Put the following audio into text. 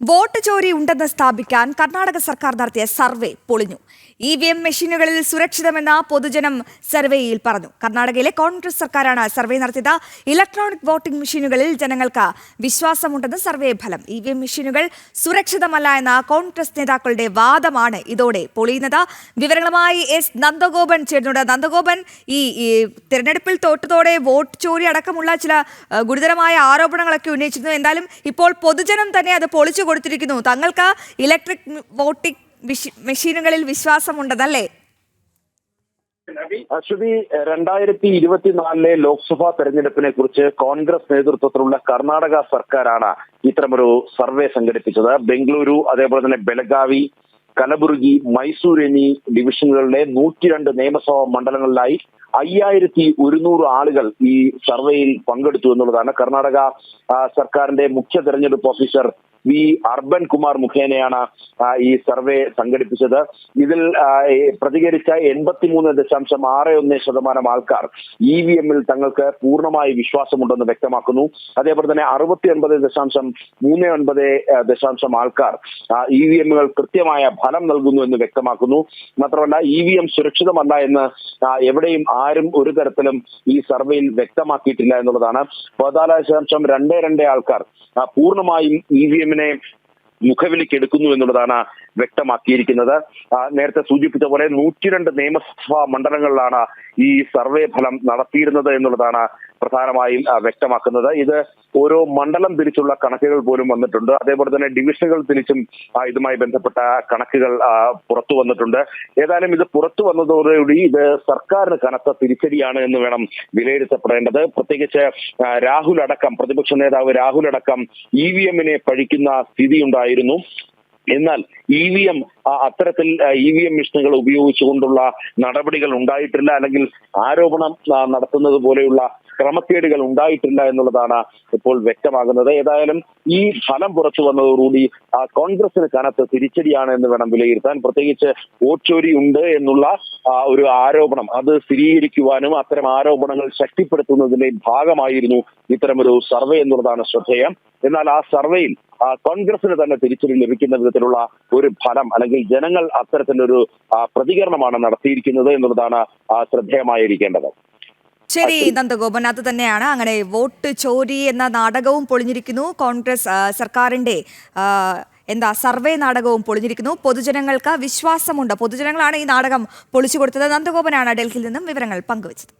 Vote ചോരി ഉണ്ടെന്ന് സ്ഥാപിക്കാൻ കർണാടക സർക്കാർ നടത്തിയ സർവേ പൊളിഞ്ഞു. ഇ വി എം മെഷീനുകളിൽ സുരക്ഷിതമെന്ന പൊതുജനം സർവേയിൽ പറഞ്ഞു. കർണാടകയിലെ കോൺഗ്രസ് സർക്കാരാണ് സർവേ നടത്തിയത്. ഇലക്ട്രോണിക് വോട്ടിംഗ് മെഷീനുകളിൽ ജനങ്ങൾക്ക് വിശ്വാസമുണ്ടെന്ന് സർവേ ഫലം. ഇ വി എം മെഷീനുകൾ സുരക്ഷിതമല്ല എന്ന കോൺഗ്രസ് നേതാക്കളുടെ വാദമാണ് ഇതോടെ പൊളിയുന്നത്. വിവരങ്ങളുമായി എസ് നന്ദഗോപൻ ചേരുന്നുണ്ട്. നന്ദഗോപൻ ഈ തിരഞ്ഞെടുപ്പിൽ തോറ്റതോടെ വോട്ട് ചോരി അടക്കമുള്ള ചില ഗുരുതരമായ ആരോപണങ്ങളൊക്കെ ഉന്നയിച്ചിരുന്നു. എന്തായാലും ഇപ്പോൾ പൊതുജനം തന്നെ അത് പൊളിച്ചു കൊടുത്തിരിക്കുന്നു. തങ്ങൾക്ക് ഇലക്ട്രിക് വോട്ടിംഗ് മിഷി- മെഷീനുകളിൽ വിശ്വാസമുണ്ടെന്നല്ലേ അശ്വതി രണ്ടായിരത്തി ഇരുപത്തിനാലിലെ ലോക്സഭാ തെരഞ്ഞെടുപ്പിനെ കുറിച്ച് കോൺഗ്രസ് നേതൃത്വത്തിലുള്ള കർണാടക സർക്കാരാണ് ഇത്തരമൊരു സർവേ സംഘടിപ്പിച്ചത്. ബംഗളൂരു അതേപോലെ തന്നെ ബെലഗാവി കലബുർഗി മൈസൂർ എന്നീ ഡിവിഷനുകളിലെ നൂറ്റിരണ്ട് നിയമസഭാ മണ്ഡലങ്ങളിലായി അയ്യായിരത്തി ഒരുന്നൂറ് ആളുകൾ ഈ സർവേയിൽ പങ്കെടുത്തു എന്നുള്ളതാണ് കർണാടക സർക്കാരിന്റെ മുഖ്യ തെരഞ്ഞെടുപ്പ് ഓഫീസർ വി അർബൻ കുമാർ മുഖേനയാണ് ഈ സർവേ സംഘടിപ്പിച്ചത്. ഇതിൽ പ്രതികരിച്ച എൺപത്തിമൂന്ന് ദശാംശം ആറ് ഒന്ന് ശതമാനം ആൾക്കാർ ഇ വി എമ്മിൽ തങ്ങൾക്ക് പൂർണമായി വിശ്വാസമുണ്ടെന്ന് വ്യക്തമാക്കുന്നു. അതേപോലെ തന്നെ അറുപത്തി ഒൻപത് ദശാംശം മൂന്ന് ഒൻപത് ദശാംശം ആൾക്കാർ ഇ വി എമ്മുകൾ കൃത്യമായ ഫലം നൽകുന്നു എന്ന് വ്യക്തമാക്കുന്നു. മാത്രമല്ല ഇ വി എം സുരക്ഷിതമല്ല എന്ന് എവിടെയും ആരും ഒരു തരത്തിലും ഈ സർവേയിൽ വ്യക്തമാക്കിയിട്ടില്ല എന്നുള്ളതാണ്. പതിനാല് ദശാംശം രണ്ട് രണ്ട് ആൾക്കാർ പൂർണമായും ഇ വി എമ്മിനെ മുഖവിലേക്ക് എടുക്കുന്നു എന്നുള്ളതാണ് വ്യക്തമാക്കിയിരിക്കുന്നത്. നേരത്തെ സൂചിപ്പിച്ച പോലെ നൂറ്റിരണ്ട് നിയമസഭാ മണ്ഡലങ്ങളിലാണ് ഈ സർവേ ഫലം നടത്തിയിരുന്നത് എന്നുള്ളതാണ് പ്രധാനമായും വ്യക്തമാക്കുന്നത്. ഇത് ഓരോ മണ്ഡലം തിരിച്ചുള്ള കണക്കുകൾ പോലും വന്നിട്ടുണ്ട്. അതേപോലെ തന്നെ ഡിവിഷനുകൾ തിരിച്ചും ഇതുമായി ബന്ധപ്പെട്ട കണക്കുകൾ പുറത്തു വന്നിട്ടുണ്ട്. ഏതായാലും ഇത് പുറത്തു വന്നതോടുകൂടി ഇത് സർക്കാരിന് കനത്ത തിരിച്ചടിയാണ് എന്ന് വേണം വിലയിരുത്തപ്പെടേണ്ടത്. പ്രത്യേകിച്ച് രാഹുൽ അടക്കം പ്രതിപക്ഷ നേതാവ് രാഹുൽ അടക്കം ഇ വി എമ്മിനെ പഴിക്കുന്ന സ്ഥിതി ഉണ്ടായിരുന്നു. എന്നാൽ ഇ വി എം അത്തരത്തിൽ ഇ വി എം മെഷീനുകൾ ഉപയോഗിച്ചുകൊണ്ടുള്ള നടപടികൾ ഉണ്ടായിട്ടില്ല. അല്ലെങ്കിൽ ആരോപണം നടത്തുന്നത് പോലെയുള്ള ക്രമക്കേടുകൾ ഉണ്ടായിട്ടില്ല എന്നുള്ളതാണ് ഇപ്പോൾ വ്യക്തമാകുന്നത്. ഏതായാലും ഈ ഫലം പുറത്തു വന്നതോടുകൂടി കോൺഗ്രസിന് കനത്ത് തിരിച്ചടിയാണ് എന്ന് വേണം വിലയിരുത്താൻ. പ്രത്യേകിച്ച് ഓച്ചോരി ഉണ്ട് എന്നുള്ള ഒരു ആരോപണം. അത് സ്ഥിരീകരിക്കുവാനും അത്തരം ആരോപണങ്ങൾ ശക്തിപ്പെടുത്തുന്നതിന്റെ ഭാഗമായിരുന്നു ഇത്തരമൊരു സർവേ എന്നുള്ളതാണ് ശ്രദ്ധേയം. എന്നാൽ ആ സർവേയിൽ കോൺഗ്രസിന് തന്നെ തിരിച്ചടി ലഭിക്കുന്ന വിധത്തിലുള്ള ഒരു ഫലം അല്ലെങ്കിൽ ജനങ്ങൾ അത്തരത്തിലൊരു പ്രതികരണമാണ് നടത്തിയിരിക്കുന്നത് എന്നുള്ളതാണ് ശ്രദ്ധേയമായിരിക്കേണ്ടത്. ശരി നന്ദഗോപൻ അത് തന്നെയാണ്. അങ്ങനെ വോട്ട് ചോരി എന്ന നാടകവും പൊളിഞ്ഞിരിക്കുന്നു. കോൺഗ്രസ് സർക്കാരിന്റെ എന്താ സർവേ നാടകവും പൊളിഞ്ഞിരിക്കുന്നു. പൊതുജനങ്ങൾക്ക് വിശ്വാസമുണ്ട്. പൊതുജനങ്ങളാണ് ഈ നാടകം പൊളിച്ചു കൊടുത്തത്. നന്ദഗോപനാണ് ഡൽഹിയിൽ നിന്നും വിവരങ്ങൾ പങ്കുവച്ചത്.